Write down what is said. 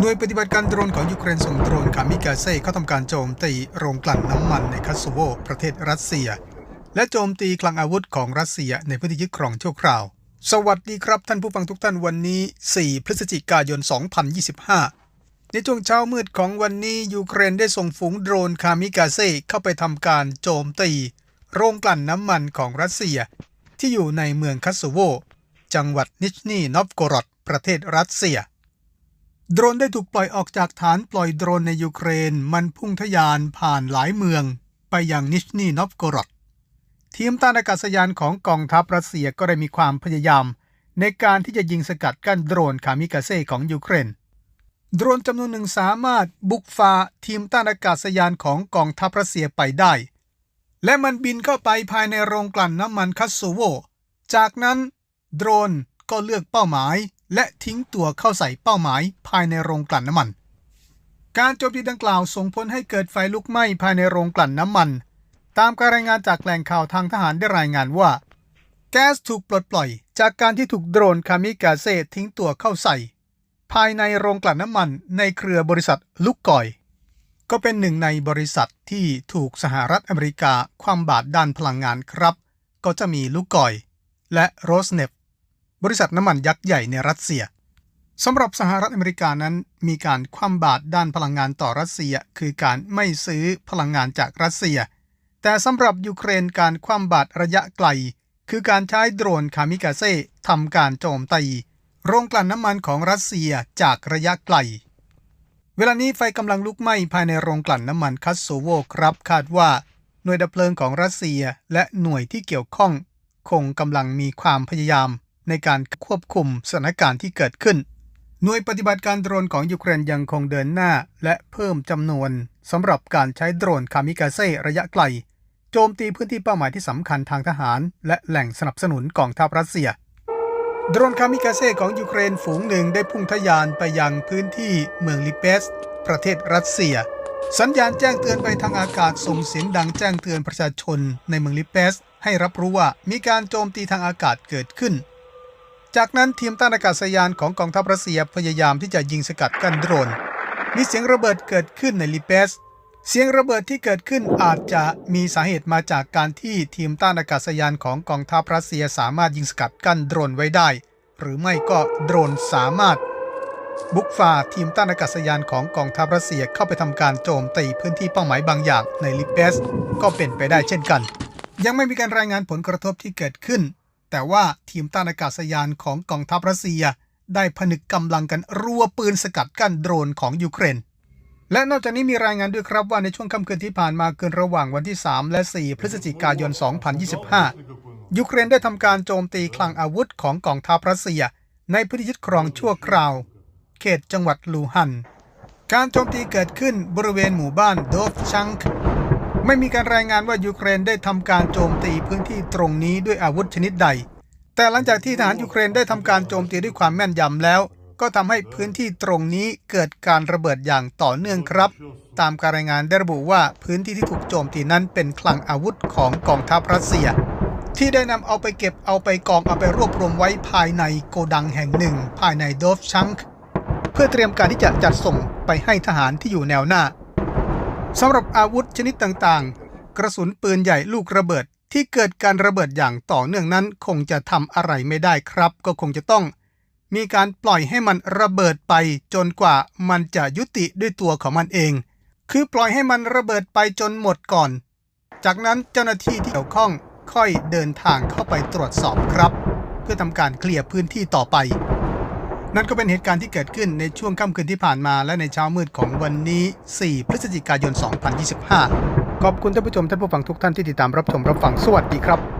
หน่วยปฏิบัติการโดรนของยูเครนส่งโดรนคามิกาเซ่เข้าทำการโจมตีโรงกลั่นน้ำมันในคัสโซโวประเทศรัสเซีย และโจมตีคลังอาวุธของรัสเซียในพื้นที่ยึดครองชั่วคราว สวัสดีครับท่านผู้ฟังทุกท่านวันนี้ 4 พฤศจิกายน 2025 ในช่วงเช้ามืดของวันนี้ยูเครนได้ส่งฝูงโดรนคามิกาเซ่เข้าไปทำการโจมตี โรงกลั่นน้ำมันของรัสเซีย ที่อยู่ในเมืองคัสโซโวจังหวัดนิชนีนอฟโกรดประเทศรัสเซีย โดรนได้ถูกปล่อยออกจากฐานปล่อยโดรนในยูเครน มันพุ่งทะยานผ่านหลายเมือง ไปยังนิชนีนอฟโกรดทีมต้านอากาศยานของกองทัพรัสเซียก็ได้มีความพยายาม ในการที่จะยิงสกัดกั้นโดรนคามิกาเซ่ของยูเครน โดรนจำนวนหนึ่งสามารถบุกฝ่าทีมต้านอากาศยานของกองทัพรัสเซียไปได้ และมันบินเข้าไปภายในโรงกลั่นน้ำมันคัสโซโว จากนั้นโดรนก็เลือกเป้าหมาย และทิ้งตัวเข้าใส่เป้าหมายภายในโรงกลั่นน้ำมัน การโจมตีดังกล่าวส่งผลให้เกิดไฟลุกไหม้ภายในโรงกลั่นน้ำมัน ตามการรายงานจากแหล่งข่าวทางทหารได้รายงานว่า แก๊สถูกปลดปล่อย จากการที่ถูกโดรนคามิกาเซ่ทิ้งตัวเข้าใส่ ภายในโรงกลั่นน้ำมันในเครือบริษัทลุกก่อย ก็เป็นหนึ่งในบริษัทที่ถูกสหรัฐอเมริกาคว่ำบาตรด้านพลังงานครับ ก็จะมีลุกก่อย และโรสเนฟ บริษัทน้ำมันยักษ์ใหญ่ในรัสเซียสำหรับสหรัฐอเมริกานั้นมีการคว่ำบาตรด้านพลังงานต่อรัสเซีย คือการไม่ซื้อพลังงานจากรัสเซีย แต่สำหรับยูเครนการคว่ำบาตรระยะไกล คือการใช้โดรนคามิกาเซ่ทำการโจมตีโรงกลั่นน้ำมันของรัสเซียจากระยะไกล เวลานี้ไฟกำลังลุกไหม้ภายในโรงกลั่นน้ำมันคัสโซโวครับ คาดว่าหน่วยดับเพลิงของรัสเซียและหน่วยที่เกี่ยวข้อง คงกำลังมีความพยายาม ในการควบคุมสถานการณ์ที่เกิดขึ้น หน่วยปฏิบัติการโดรนของยูเครนยังคงเดินหน้าและเพิ่มจำนวนสำหรับการใช้โดรนคามิกาเซ่ระยะไกล โจมตีพื้นที่เป้าหมายที่สำคัญทางทหาร และแหล่งสนับสนุนกองทัพรัสเซีย โดรนคามิกาเซ่ของยูเครนฝูงหนึ่งได้พุ่งทะยานไปยังพื้นที่เมืองลิเปสประเทศรัสเซียสัญญาณแจ้งเตือนไปทางอากาศส่งเสียงดังแจ้งเตือนประชาชนในเมืองลิเปส ให้รับรู้ว่ามีการโจมตีทางอากาศเกิดขึ้น จากนั้นทีมต้านอากาศยานของกองทัพรัสเซียพยายามที่จะยิงสกัดกั้นโดรน มีเสียงระเบิดเกิดขึ้นในลิเปส เสียงระเบิดที่เกิดขึ้นอาจจะมีสาเหตุมาจากการที่ทีมต้านอากาศยานของกองทัพรัสเซียสามารถยิงสกัดกั้นโดรนไว้ได้ หรือไม่ก็โดรนสามารถ บุกฝ่าทีมต้านอากาศยานของกองทัพรัสเซียเข้าไปทำการโจมตีพื้นที่เป้าหมายบางอย่างในลิเปสก็เป็นไปได้เช่นกัน ยังไม่มีการรายงานผลกระทบที่เกิดขึ้น แต่ว่าทีมต้านอากาศยานของกองทัพรัสเซีย ได้ผนึกกำลังกันรัวปืนสกัดกั้นโดรนของยูเครน และนอกจากนี้มีรายงานด้วยครับว่าในช่วงค่ำคืนที่ผ่านมาเกินระหว่างวันที่ 3 และ 4 พฤศจิกายน 2025 ยูเครนได้ทำการโจมตีคลังอาวุธของกองทัพรัสเซีย ในพื้นที่ยึดครองชั่วคราว เขตจังหวัดลูฮัน การโจมตีเกิดขึ้นบริเวณหมู่บ้านโดฟชังค์ ไม่มีการรายงานว่ายูเครนได้ทำการโจมตีพื้นที่ตรงนี้ด้วยอาวุธชนิดใด แต่หลังจากที่ทหารยูเครนได้ทำการโจมตีด้วยความแม่นยำแล้ว ก็ทำให้พื้นที่ตรงนี้เกิดการระเบิดอย่างต่อเนื่องครับ ตามการรายงานได้ระบุว่าพื้นที่ที่ถูกโจมตีนั้นเป็นคลังอาวุธของกองทัพรัสเซีย ที่ได้นำเอาไปเก็บเอาไปกองเอาไปรวบรวมไว้ภายในโกดังแห่งหนึ่ง ภายในโดฟชังค์เพื่อเตรียมการที่จะจัดส่งไปให้ทหารที่อยู่แนวหน้า สำหรับอาวุธชนิดต่างๆ กระสุนปืนใหญ่ลูกระเบิดที่เกิดการระเบิดอย่างต่อเนื่องนั้นคงจะทำอะไรไม่ได้ครับ ก็คงจะต้อง มีการปล่อยให้มันระเบิดไปจนกว่ามันจะยุติด้วยตัวของมันเอง คือปล่อยให้มันระเบิดไปจนหมดก่อน จากนั้นเจ้าหน้าที่ที่เกี่ยวข้องค่อยเดินทางเข้าไปตรวจสอบครับ เพื่อทำการเคลียร์พื้นที่ต่อไป นั่นก็เป็นเหตุการณ์ที่เกิดขึ้นในช่วงค่ำคืนที่ผ่านมา และในเช้ามืดของวันนี้ 4 พฤศจิกายน 2025 ขอบคุณท่านผู้ชมท่านผู้ฟังทุกท่านที่ติดตามรับชมรับฟังสวัสดีครับ